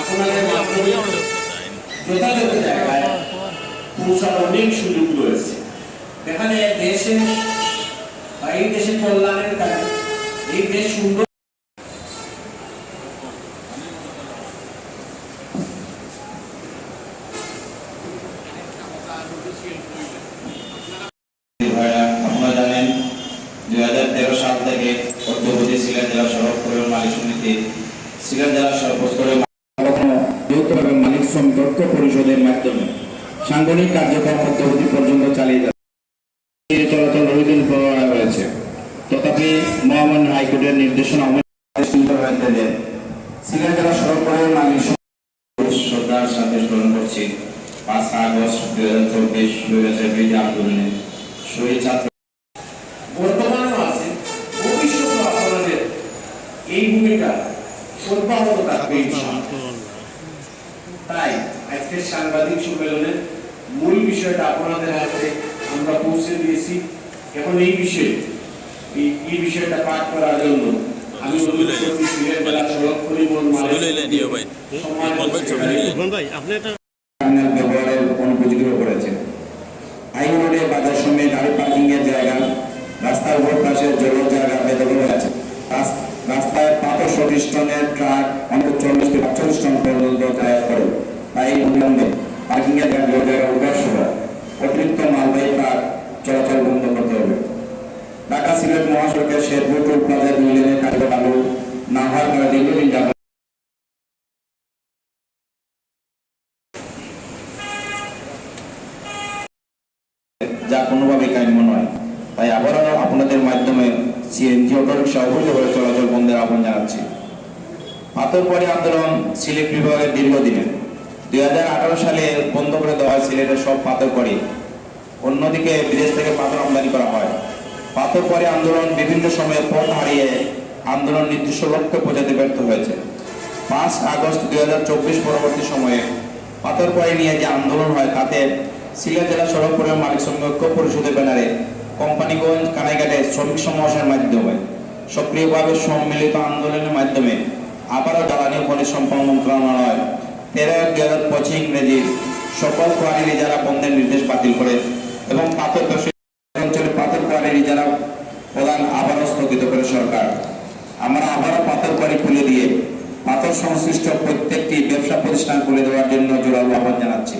আপনাদের মাধ্যমে যথাযথ জায়গায় পৌঁছার অনেক সুযোগ রয়েছে। এখানে দেশে বা এই দেশের কল্যাণের কাজে এই দেশ সুন্দর ভাইরা আপনারা জানেন দুই হাজার তেরো সাল থেকে অদ্যবধি সিলেট জেলা সড়ক পরিবহন মালিক সমিতি সিলেট জেলা সর্বস্তরে যৌথভাবে মালিক শ্রমিক ঐক্য পরিষদের মাধ্যমে সাংগঠনিক কার্যক্রম অদ্যবধি পর্যন্ত চালিয়ে যাচ্ছে। হাইকোর্টের নির্দেশনা সিলেট জেলা সড়ক পরিবহন মালিক শ্রদ্ধার সাথে স্মরণ করছি। পাঁচ আন্দোলনে শহীদ ছাত্র তাই আজকের সাংবাদিক সম্মেলনের মূল বিষয়টা আপনাদের হাতে আমরা পৌঁছে দিয়েছি। এখন এই বিষয়ে এই বিষয়টা পাঠ করার জন্য আমি অনুরোধ করছি সিলেট জেলা সড়ক পরিবহন মালিক সম্মানিত সেক্রেটারি রহমান ভাই আপনি একটা টার্মিনাল ব্যবহারের অনুপযোগী পড়েছে? রোডে বাজার সময় গাড়ি পার্কিং এর জায়গা রাস্তার উপর পাশে জলের জায়গা বেদখল আছে রাস্তায় পাথর টনের ট্রাক అదృష్టం పొందే తయారు అయి ఉండండి পাথরপরি আন্দোলন সিলেট বিভাগের দীর্ঘদিনের। দুই হাজার সালে বন্ধ করে দেওয়া হয় সিলেটের সব পাথরপরি অন্যদিকে বিদেশ থেকে পাথর আমদানি করা হয়। পাথরপরি আন্দোলন বিভিন্ন সময়ে পথ হারিয়ে আন্দোলন নির্দিষ্ট লক্ষ্যে পৌঁছাতে ব্যর্থ হয়েছে। পাঁচ আগস্ট দুই হাজার চব্বিশ পরবর্তী সময়ে পাথরপরি নিয়ে যে আন্দোলন হয়, তাতে সিলেট জেলা সড়ক পরিবহন মালিক শ্রমিক ঐক্য পরিষদের ব্যানারে কোম্পানিগঞ্জ কানাইঘাটে শ্রমিক সমাবেশের মাধ্যমে, সক্রিয়ভাবে সম্মিলিত আন্দোলনের মাধ্যমে আবারও জ্বালানি ও খনিজ সম্পদ মন্ত্রণালয়, তেরো এক দুই হাজার পঁচিশ ইংরেজি সকল কোয়ারির ইজারা বন্ধের নির্দেশ বাতিল করে এবং পাথর অঞ্চলে পাথর ইজারা প্রদান আবারও স্থগিত করে সরকার। আমরা আবারও পাথর কোয়ারি খুলে দিয়ে পাথর সংশ্লিষ্ট প্রত্যেকটি ব্যবসা প্রতিষ্ঠান খুলে দেওয়ার জন্য জোরালো আহ্বান জানাচ্ছি।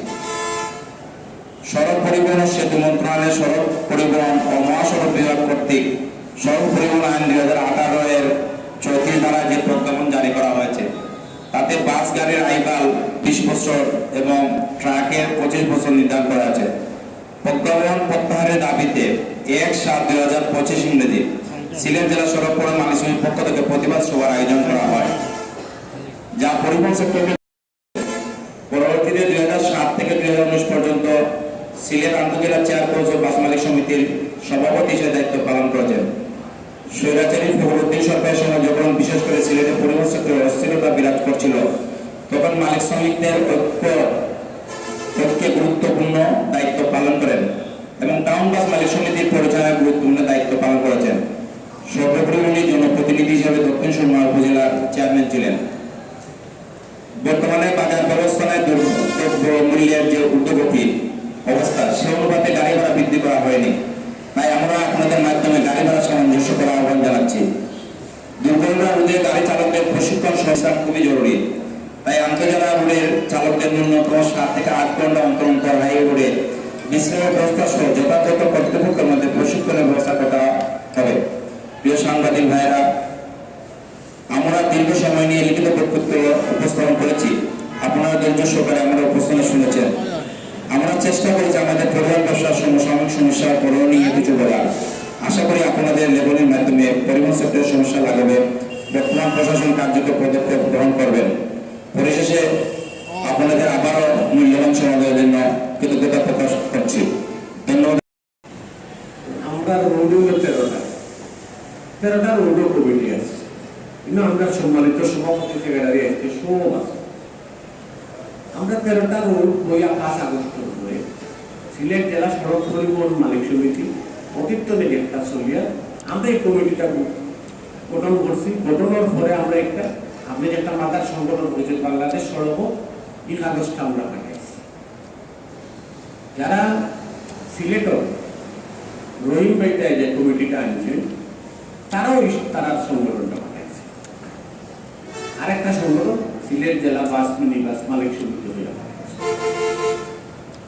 সড়ক পরিবহন সেতু মন্ত্রণালয়ের সড়ক পরিবহন ও মহাসড়ক বিভাগ কর্তৃক সড়ক পরিবহন আইন দুই হাজার আঠারো এর চৌত্রিশ ধারা যে প্রজ্ঞাপন জারি করা হয়েছে। তাতে বাস গাড়ির আইবাল বিশ বছর এবং ট্রাকের পঁচিশ বছর নির্ধারণ করা আছে প্রজ্ঞাপন প্রত্যাহারের দাবিতে এক সাত দুই হাজার পঁচিশ ইংরেজি সিলেট জেলা সড়ক পরিবহন সমিতির পক্ষ থেকে প্রতিবাদ সভার আয়োজন করা হয়। যা পরিবহন সেক্টরকে পরবর্তীতে দুই হাজার সাত থেকে দুই হাজার উনিশ পর্যন্ত সিলেট আন্তজেলা চেয়ারপারসন ও বাস মালিক সমিতির সভাপতি হিসেবে দায়িত্ব পালন করেছেন। স্বৈরাচারী ফখরুদ্দিন সরকারের সময় যখন বিশেষ করে সিলেটে পরিবহন সেক্টরে অস্থিরতা বিরাজ করছিল, তখন মালিক শ্রমিকদের ঐক্য, ঐক্যে গুরুত্বপূর্ণ দায়িত্ব পালন করেন এবং টাউন বাস মালিক সমিতির পরিচালনায় গুরুত্বপূর্ণ দায়িত্ব পালন করেছেন। সর্বোপরি উনি জনপ্রতিনিধি হিসেবে দক্ষিণ সুরমা উপজেলার চেয়ারম্যান ছিলেন। বর্তমানে বাজার ব্যবস্থায় দ্রব্য মূল্যের যে ঊর্ধ্বগতি অবস্থা, সে অনুপাতে গাড়ি ভাড়া বৃদ্ধি করা হয়নি। তাই আমরা আপনাদের মাধ্যমে গাড়ি ভাড়া সামঞ্জস্য করার আহ্বান জানাচ্ছি। দুর্ঘটনা রোধে গাড়ি চালকদের প্রশিক্ষণ সংস্থান খুবই জরুরি। তাই আন্তজেলা রোডের চালকদের ন্যূনতম সাত থেকে আট ঘণ্টা অন্তর অন্তর হাইওয়ে রোডে বিশ্রামের ব্যবস্থা সহ যথাযথ কর্তৃপক্ষের মধ্যে প্রশিক্ষণের ব্যবস্থা করা হবে। প্রিয় সাংবাদিক ভাইয়েরা, আমরা দীর্ঘ সময় নিয়ে লিখিত বক্তব্য উপস্থাপন করেছি। আপনারা ধৈর্য সহকারে আমরা উপস্থাপন শুনেছেন। চেষ্টা করেছি আমাদের পরিবহন ব্যবসার সমসাময়িক সমস্যা করণীয় কিছু বলার। আশা করি আপনাদের লেবলের মাধ্যমে পরিবহন সেক্টরের সমস্যা লাগাবে, বর্তমান প্রশাসন কার্যকর পদক্ষেপ গ্রহণ করবেন পরিশেষে আপনাদের আবারও মূল্যবান সমাজের জন্য কৃতজ্ঞতা প্রকাশ করছি। ধন্যবাদ। আমরা রোড তেরোটা তেরোটা রোডও কমিটি আছে কিন্তু আমরা সম্মানিত সভাপতি সেক্রেটারি আজকে সব আছে। আমরা তেরোটা রোড বইয়া পাঁচ আগস্ট সিলেট জেলা সড়ক পরিবহন মালিক সমিতি অতীতনে একটা চলিয়া আমরা এই কমিটিটা গঠন করছি। গঠনের পরে আমরা একটা আপনি একটা মাদার সংগঠন হয়েছে বাংলাদেশ সড়ক এই কাগজটা আমরা পাঠাইছি যারা সিলেটর, রহিম ভাইটায় যে কমিটিটা আনছেন, তারাও তারা সংগঠনটা পাঠাইছে। আরেকটা সংগঠন সিলেট জেলা বাস, মিনি বাস মালিক সমিতি হয়ে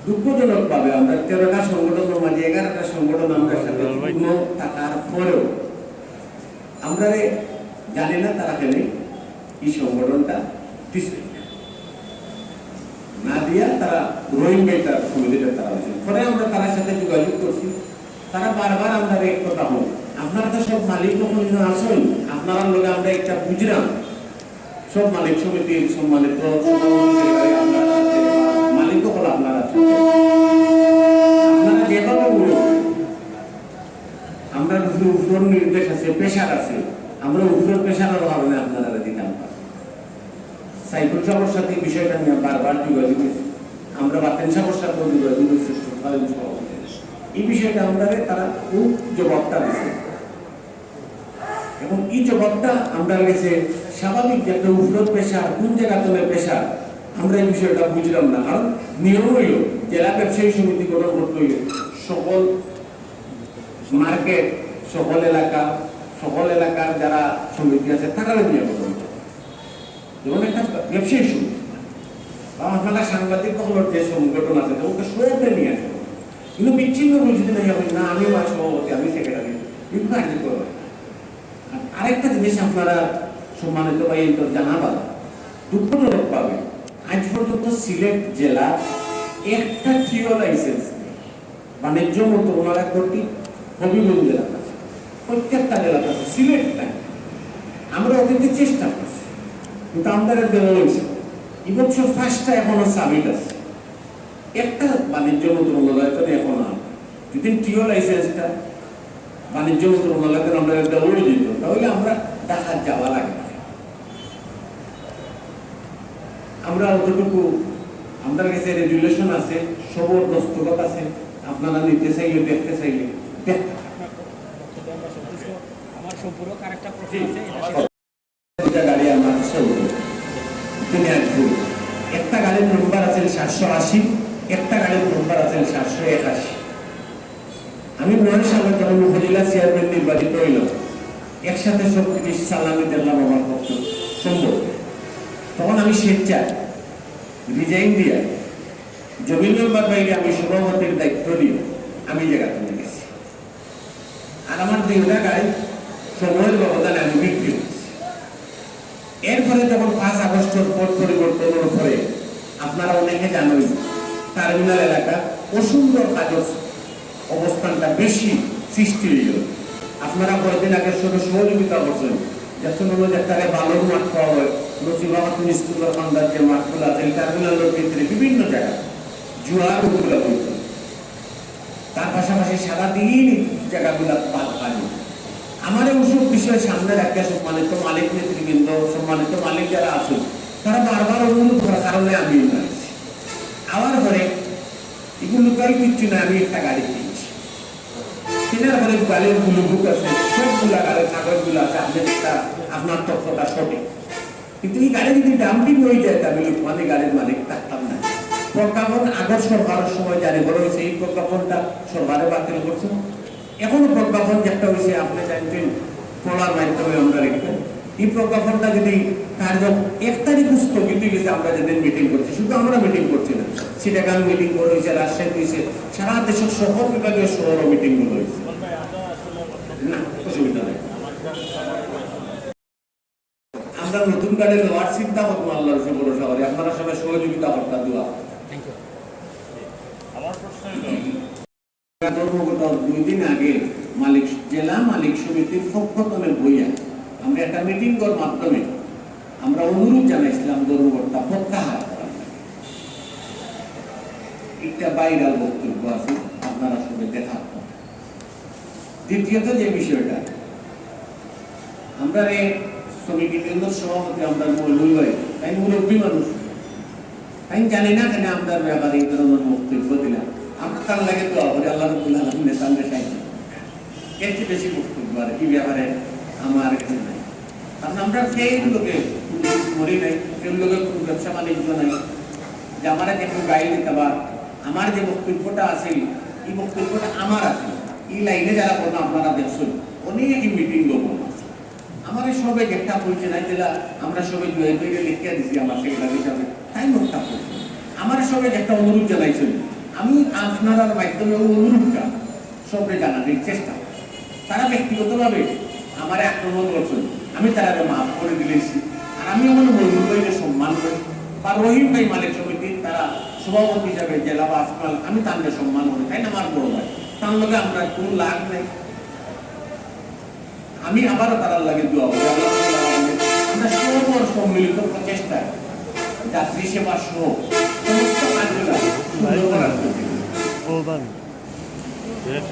দুঃখজনক ভাবে আমরা তেরোটা সংগঠনের মাঝে এগারোটা সংগঠন আমরা সাথে থাকার পরেও আমরা জানি না তারা কেন এই সংগঠনটা পিছিয়ে না দিয়া তারা রোহিং বেটার সমিতিটা তারা হয়েছে পরে আমরা তার সাথে যোগাযোগ করছি। তারা বারবার আমরা এক কথা হল আপনারা তো সব মালিক কোনদিন আসেন আপনারা লোক আমরা একটা বুঝলাম। সব মালিক সমিতির সম্মানিত সভাপতি সেক্রেটারি আপনারা আছেন, মালিক হল আপনারা আছেন। আপনারা যেভাবে বলুন আমরা যদি উপর নির্দেশ আছে, আমরা উপর পেশার কারণে আপনারা দিতাম না। সাইকুল সাহেবের সাথে বিষয়টা নিয়ে বারবার যোগাযোগ। আমরা বাতেন সাহেবের সাথেও যোগাযোগ এই বিষয়টা আমরা তারা খুব জবাবটা দিচ্ছে এবং এই জবাবটা আমরা গেছে, স্বাভাবিক যে একটা উফরত পেশা কোন জায়গা তোলে পেশা আমরা এই বিষয়টা বুঝলাম না কারণ নিয়ম হইল, জেলা ব্যবসায়ী সমিতি গঠন করতে হইলে সকল মার্কেট, সকল এলাকা সকল এলাকার যারা সমিতি আছে, তারা নিয়ে গঠন হবে। যেমন একটা ব্যবসায়ী সমিতি বা আপনারা সাংবাদিক সকলের যে সংগঠন আছে ওকে সবটা নিয়ে আসবে কিন্তু বিচ্ছিন্ন বুঝতে নেই হবে না, আমি আমার সভাপতি, আমি সেক্রেটারি এগুলো কার্য করবে আর আরেকটা জিনিস আপনারা সম্মানিত ভাই তো জানাবার দুঃখজনক পাবে আজ পর্যন্ত সিলেট জেলা একটা থিও লাইসেন্স বাণিজ্য মন্ত্রণালয় কর্তৃক হবিগঞ্জ জেলা প্রত্যেকটা জেলা আছে, সিলেট নাই আমরা ওদেরকে চেষ্টা করছি, কিন্তু আমাদের দেওয়া হয়েছে। এবছর ফার্স্টটা এখনও সামিট আছে। একটা বাণিজ্য মন্ত্রণালয় তো এখন আর যদি টিও লাইসেন্সটা বাণিজ্য মন্ত্রণালয়কে আমরা দেওয়া যেত, তাহলে আমরা ঢাকা যাওয়া লাগে। আমরা অতটুকু আমাদের কাছে রেজুলেশন আছে সবর দস্তখত আছে। আপনারা নিতে চাইলে, দেখতে চাইলে, দেখতে সম্পূরক আরেকটা প্রশ্ন আছে একটা গাড়ির নম্বর আছে সাতশো আশি, একটা গাড়ির নম্বর আছে সাতশো একাশি। আমি নয় সালে যখন উপজেলা চেয়ারম্যান নির্বাচিত হইলাম। একসাথে সব জিনিস সালামি দিলাম আমার পক্ষে সম্ভব তখন আমি স্বেচ্ছায় রিজাইন দিয়ে জমিন মেম্বার বাইরে আমি সভাপতির দায়িত্ব দিয়ে আমি জায়গা তুলে গেছি। আর আমার দুইটা গাড়ি সময়ের ব্যবধানে আমি বিক্রি এরপরে যখন পাঁচ আগস্টের পথ পরিবর্তনের পরে, আপনারা অনেকে জানেন টার্মিনাল এলাকা অসুন্দর কাগজ অবস্থানটা বেশি সৃষ্টি হইল। আপনারা কয়েকদিন আগে শুধু সহযোগিতা করছেন যাতে হলো যে তারে বালুর মাঠ পাওয়া হয় নসিবাহাতুন স্কুলের মান্দার যে মাঠগুলো আছে টার্মিনালের ভিতরে বিভিন্ন জায়গা, জুয়ার ওগুলো তার পাশাপাশি সারাদিন জায়গাগুলো পাত পানি এই ওসব বিষয় সামনে রাখতে সম্মানিত মালিক, নেতৃবৃন্দ, সম্মানিত মালিক যারা আছেন, তারা বারবার অনুরোধ করার কারণে আমি আমার ঘরে এগুলো কাই কিচ্ছু না, আমি একটা গাড়ি কিনছি। কেনার পরে গাড়িরগুলো বুক আছে, সবগুলা গাড়ির কাগজগুলো আছে, আপনার একটা, আপনার তথ্যটা সঠিক। কিন্তু এই গাড়ি যদি ডাম্পিং হয়ে যায় তাহলে মানে গাড়ির মালিক থাকতাম না। প্রজ্ঞাপন আগস্ট সরকারের সময় জারি করা হয়েছে, এই প্রজ্ঞাপনটা সরকারে বাতিল করছে। এখনও প্রজ্ঞাপন যেটা হয়েছে, আপনি জানছেন পড়ার মাধ্যমে আমরা রেখে এই প্রজ্ঞাপনটা যদি কার্য এক তারিখ স্থগিত গেছে আমরা যেদিন মিটিং করছি, শুধু আমরা মিটিং করছি না সিটাগাং মিটিং করা হয়েছে রাজশাহী হয়েছে সারা দেশের শহর বিভাগীয় শহর মিটিংগুলো হয়েছে আমরা নতুন গাড়ি নেওয়ার চিন্তা করব আল্লাহর উপর ভরসা করি আপনারা সবাই সহযোগিতা করতে দোয়া। থ্যাংক ইউ ধর্মগত দুই দিন আগে মালিক জেলা মালিক সমিতির পক্ষতমের বইয়া আমরা একটা মিটিং করার মাধ্যমে আমরা অনুরোধ জানাইছিলাম ধর্মকর্তা প্রত্যাহার বক্তব্য আপনারা সবাই পর। দ্বিতীয়ত যে বিষয়টা, আমরা এই শ্রমিক কেন্দ্র সভাপতি আমরা মৌলুই ভাই, তাই মুরব্বী মানুষ। আমি জানি না কেন আপনার ব্যাপারে বক্তব্য দিলাম। আমরা তার লাগে তো আবার আল্লাহ রব্বুল আলামিনের সামনে সাহায্য এর চেয়ে বেশি বক্তব্য আর কি ব্যাপারে আমার কিছু নাই। কারণ আমরা সেই লোকে মরি নাই, কেউ লোকে কোনো ব্যবসা বাণিজ্য নাই। যে আমার একটু গাইড দিতে বা আমার যে বক্তব্যটা আছে, এই বক্তব্যটা আমার আছে। এই লাইনে যারা করব আপনারা দেখছেন অনেক মিটিং লোক আছে আমার সবাই একটা বলছে না যেটা আমরা সবাই দুই দুই লিখিয়া দিছি, আমার সেক্রেটারি হিসাবে তাই নোটটা করছে আমার সবাই একটা অনুরোধ জানাইছেন আমি আপনার মাধ্যমে অনুরোধটা সবরে জানানোর চেষ্টা। তারা ব্যক্তিগতভাবে আমার আক্রমণ করছেন, আমি তারা মাফ করে দিলেছি। আর আমি আমার মজুর ভাইকে সম্মান করি। বা রহিম ভাই মালিক সমিতির তারা সভাপতি হিসাবে জেলা বা আসমাল আমি তাদের সম্মান করি। তাই না, আমার বড় ভাই? তার লগে আমরা কোনো লাভ নেই। আমি আবারও তারার লাগে দোয়া করি আমরা সম্মিলিত প্রচেষ্টায় যাত্রী সেবা সহ Hayır. Soldan. Evet.